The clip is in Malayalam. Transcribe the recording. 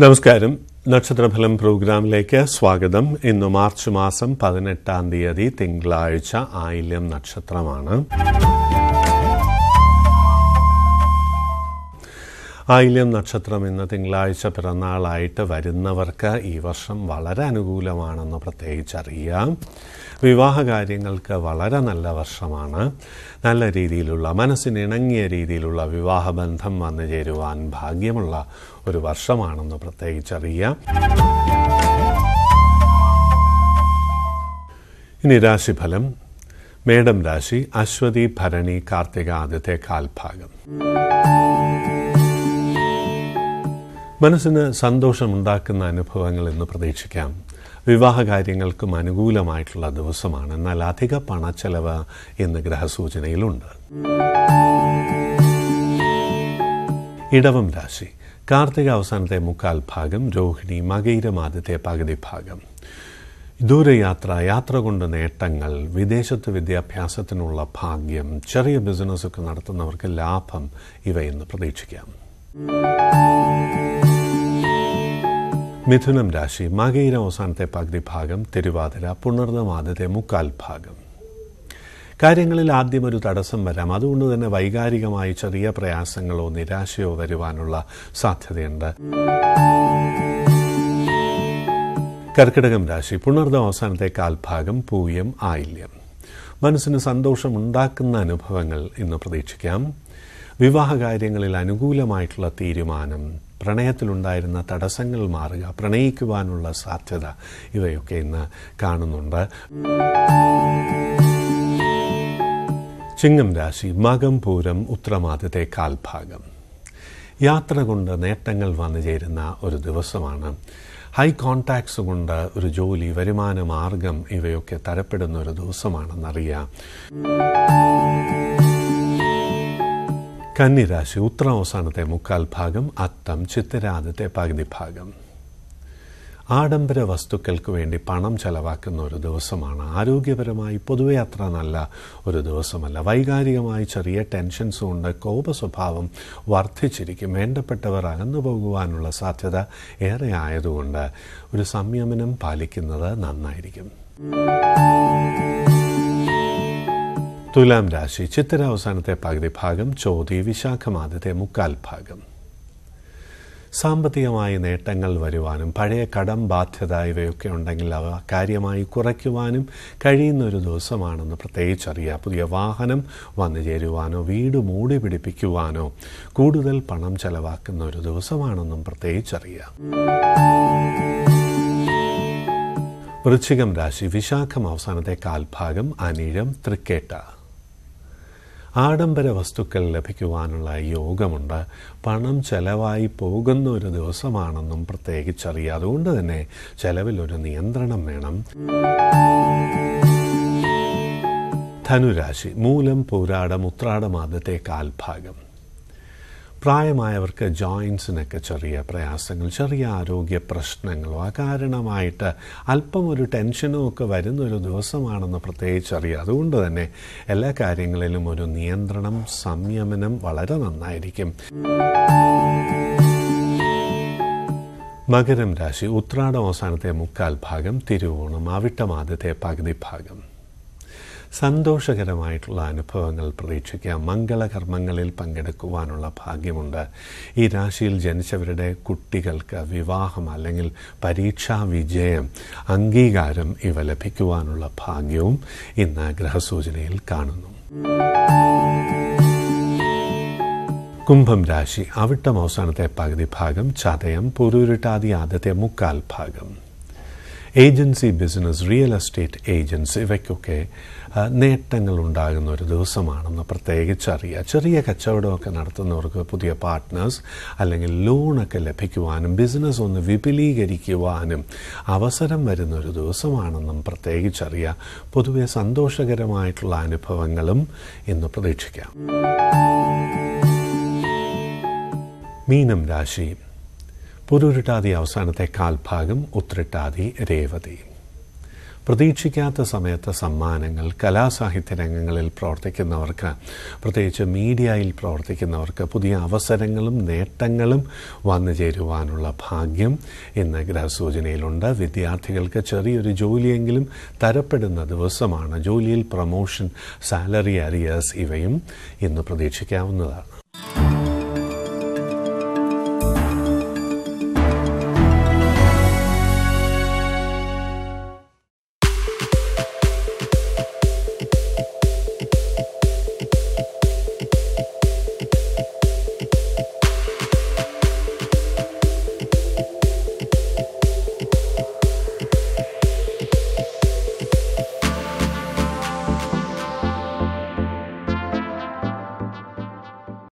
നമസ്കാരം. നക്ഷത്രഫലം പ്രോഗ്രാമിലേക്ക് സ്വാഗതം. ഇന്ന് മാർച്ച് മാസം പതിനെട്ടാം തീയതി തിങ്കളാഴ്ച ആയില്യം നക്ഷത്രമാണ്. ആയില്യം നക്ഷത്രം ഇന്ന് തിങ്കളാഴ്ച പിറന്നാളായിട്ട് വരുന്നവർക്ക് ഈ വർഷം വളരെ അനുകൂലമാണെന്ന് പ്രത്യേകിച്ചറിയാം. വിവാഹ കാര്യങ്ങൾക്ക് വളരെ നല്ല വർഷമാണ്. നല്ല രീതിയിലുള്ള മനസ്സിനിണങ്ങിയ രീതിയിലുള്ള വിവാഹബന്ധം വന്നു ചേരുവാൻ ഭാഗ്യമുള്ള ഒരു വർഷമാണെന്ന് പ്രത്യേകിച്ചറിയാം. ഇനി രാശിഫലം. മേഡം രാശി അശ്വതി ഭരണി കാർത്തിക ആദ്യത്തെ കാൽഭാഗം. മനസ്സിന് സന്തോഷമുണ്ടാക്കുന്ന അനുഭവങ്ങൾ എന്ന് പ്രതീക്ഷിക്കാം. വിവാഹ കാര്യങ്ങൾക്കും അനുകൂലമായിട്ടുള്ള ദിവസമാണ്. എന്നാൽ അധിക പണച്ചെലവ് ഇന്ന് ഗ്രഹസൂചനയിലുണ്ട്. ഇടവം രാശി. കാർത്തിക അവസാനത്തെ മുക്കാൽ ഭാഗം രോഹിണി മകയിരം ആദ്യത്തെ പകുതി ഭാഗം. ദൂരയാത്ര യാത്ര കൊണ്ട് നേട്ടങ്ങൾ വിദേശത്ത് വിദ്യാഭ്യാസത്തിനുള്ള ഭാഗ്യം ചെറിയ ബിസിനസ്സൊക്കെ നടത്തുന്നവർക്ക് ലാഭം ഇവയെന്ന് പ്രതീക്ഷിക്കാം. മിഥുനം രാശി മകയിര അവസാനത്തെ പകുതി ഭാഗം തിരുവാതിര പുണർന്നം ആദ്യത്തെ മുക്കാൽ ഭാഗം. കാര്യങ്ങളിൽ ആദ്യം ഒരു തടസ്സം വരാം. അതുകൊണ്ട് തന്നെ വൈകാരികമായി ചെറിയ പ്രയാസങ്ങളോ നിരാശയോ വരുവാനുള്ള സാധ്യതയുണ്ട്. കർക്കിടകം രാശി പുണർദം അവസാനത്തെ കാൽഭാഗം പൂയം ആയില്യം. മനസ്സിന് സന്തോഷമുണ്ടാക്കുന്ന അനുഭവങ്ങൾ ഇന്ന് പ്രതീക്ഷിക്കാം. വിവാഹ കാര്യങ്ങളിൽ അനുകൂലമായിട്ടുള്ള തീരുമാനം പ്രണയത്തിലുണ്ടായിരുന്ന തടസ്സങ്ങൾ മാറുക പ്രണയിക്കുവാനുള്ള സാധ്യത ഇവയൊക്കെ ഇന്ന് കാണുന്നുണ്ട്. ചിങ്ങം രാശി മകം പൂരം ഉത്രമാദ്യത്തെ കാൽഭാഗം. യാത്ര കൊണ്ട് നേട്ടങ്ങൾ വന്നു ചേരുന്ന ഒരു ദിവസമാണ്. ഹൈ കോൺടാക്ട്സ് കൊണ്ട് ഒരു ജോലി വരുമാന മാർഗം ഇവയൊക്കെ തരപ്പെടുന്ന ഒരു ദിവസമാണെന്നറിയാം. കന്നിരാശി ഉത്രാവസാനത്തെ മുക്കാൽ ഭാഗം അത്തം ചിത്തരാദത്തെ പകുതി ഭാഗം. ആഡംബര വസ്തുക്കൾക്ക് വേണ്ടി പണം ചെലവാക്കുന്ന ഒരു ദിവസമാണ്. ആരോഗ്യപരമായി പൊതുവെ അത്ര നല്ല ഒരു ദിവസമല്ല. വൈകാരികമായി ചെറിയ ടെൻഷൻസും ഉണ്ട് കോപ സ്വഭാവം വർദ്ധിച്ചിരിക്കും. വേണ്ടപ്പെട്ടവർ അകന്നു പോകുവാനുള്ള സാധ്യത ഏറെ ആയതുകൊണ്ട് ഒരു സംയമനം പാലിക്കുന്നത് നന്നായിരിക്കും. തുലാം രാശി ചിത്തിര അവസാനത്തെ പകുതി ഭാഗം ചോതി വിശാഖമാദ്യത്തെ മുക്കാൽ ഭാഗം. സാമ്പത്തികമായ നേട്ടങ്ങൾ വരുവാനും പഴയ കടം ബാധ്യത ഇവയൊക്കെ ഉണ്ടെങ്കിൽ അവ കാര്യമായി കുറയ്ക്കുവാനും കഴിയുന്ന ഒരു ദിവസമാണെന്ന് പ്രത്യേകിച്ചറിയാം പുതിയ വാഹനം വന്നു ചേരുവാനോ വീട് മൂടി പിടിപ്പിക്കുവാനോ കൂടുതൽ പണം ചെലവാക്കുന്ന ഒരു ദിവസമാണെന്നും പ്രത്യേകിച്ചറിയാം വൃശ്ചികം രാശി വിശാഖം അവസാനത്തെ കാൽഭാഗം അനിഴം തൃക്കേട്ട. ആഡംബര വസ്തുക്കൾ ലഭിക്കുവാനുള്ള യോഗമുണ്ട്. പണം ചെലവായി പോകുന്ന ഒരു ദിവസമാണെന്നും പ്രത്യേകിച്ചറിയാം. അതുകൊണ്ട് തന്നെ ചെലവിൽ ഒരു നിയന്ത്രണം വേണം. ധനുരാശി മൂലം പൂരാടം ഉത്രാടം ആദ്യത്തെ കാൽഭാഗം. പ്രായമായവർക്ക് ജോയിൻസിനൊക്കെ ചെറിയ പ്രയാസങ്ങൾ ചെറിയ ആരോഗ്യ പ്രശ്നങ്ങളോ അകാരണമായിട്ട് അല്പം ഒരു ടെൻഷനോ ഒക്കെ വരുന്ന ഒരു ദിവസമാണെന്ന് പ്രത്യേകിച്ചറിയാം അതുകൊണ്ട് തന്നെ എല്ലാ കാര്യങ്ങളിലും ഒരു നിയന്ത്രണം സംയമനം വളരെ നന്നായിരിക്കും. മകരം രാശി ഉത്രാടം അവസാനത്തെ മുക്കാൽ ഭാഗം തിരുവോണം അവിട്ടം ആദ്യത്തെ പകുതി ഭാഗം. സന്തോഷകരമായിട്ടുള്ള അനുഭവങ്ങൾ പ്രതീക്ഷിക്കാം മംഗളകർമ്മങ്ങളിൽ പങ്കെടുക്കുവാനുള്ള ഭാഗ്യമുണ്ട്. ഈ രാശിയിൽ ജനിച്ചവരുടെ കുട്ടികൾക്ക് വിവാഹം അല്ലെങ്കിൽ പരീക്ഷാ വിജയം അംഗീകാരം ഇവ ലഭിക്കുവാനുള്ള ഭാഗ്യവും ഇന്ന് ഗ്രഹസൂചനയിൽ കാണുന്നു. കുംഭം രാശി അവിട്ടം അവസാനത്തെ പകുതി ഭാഗം ചതയം പുരൂരിട്ടാതി ആദ്യത്തെ മുക്കാൽ ഭാഗം. Agency business real estate agency ഇവയ്ക്കൊക്കെ നേട്ടങ്ങൾ ഉണ്ടാകുന്ന ഒരു ദിവസമാണെന്ന് പ്രത്യേകിച്ച് അറിയുക ചെറിയ കച്ചവടമൊക്കെ നടത്തുന്നവർക്ക് പുതിയ പാർട്ട്നേഴ്സ് അല്ലെങ്കിൽ ലോണൊക്കെ ലഭിക്കുവാനും ബിസിനസ് ഒന്ന് വിപുലീകരിക്കുവാനും അവസരം വരുന്ന ഒരു ദിവസമാണെന്നും പ്രത്യേകിച്ചറിയുക പൊതുവെ സന്തോഷകരമായിട്ടുള്ള അനുഭവങ്ങളും ഇന്ന് പ്രതീക്ഷിക്കാം. മീനം രാശി. പുരുരുട്ടാതി അവസാനത്തെ കാൽഭാഗം ഉത്രട്ടാതി രേവതി. പ്രതീക്ഷിക്കാത്ത സമയത്ത് സമ്മാനങ്ങൾ കലാസാഹിത്യ രംഗങ്ങളിൽ പ്രവർത്തിക്കുന്നവർക്ക് പ്രത്യേകിച്ച് മീഡിയയിൽ പ്രവർത്തിക്കുന്നവർക്ക് പുതിയ അവസരങ്ങളും നേട്ടങ്ങളും വന്നു ചേരുവാനുള്ള ഭാഗ്യം ഇന്ന് ഗ്രഹസൂചനയിലുണ്ട്. വിദ്യാർത്ഥികൾക്ക് ചെറിയൊരു ജോലിയെങ്കിലും തരപ്പെടുന്ന ദിവസമാണ്. ജോലിയിൽ പ്രൊമോഷൻ സാലറി അരിയേഴ്സ് ഇവയും ഇന്ന് പ്രതീക്ഷിക്കാവുന്നതാണ്.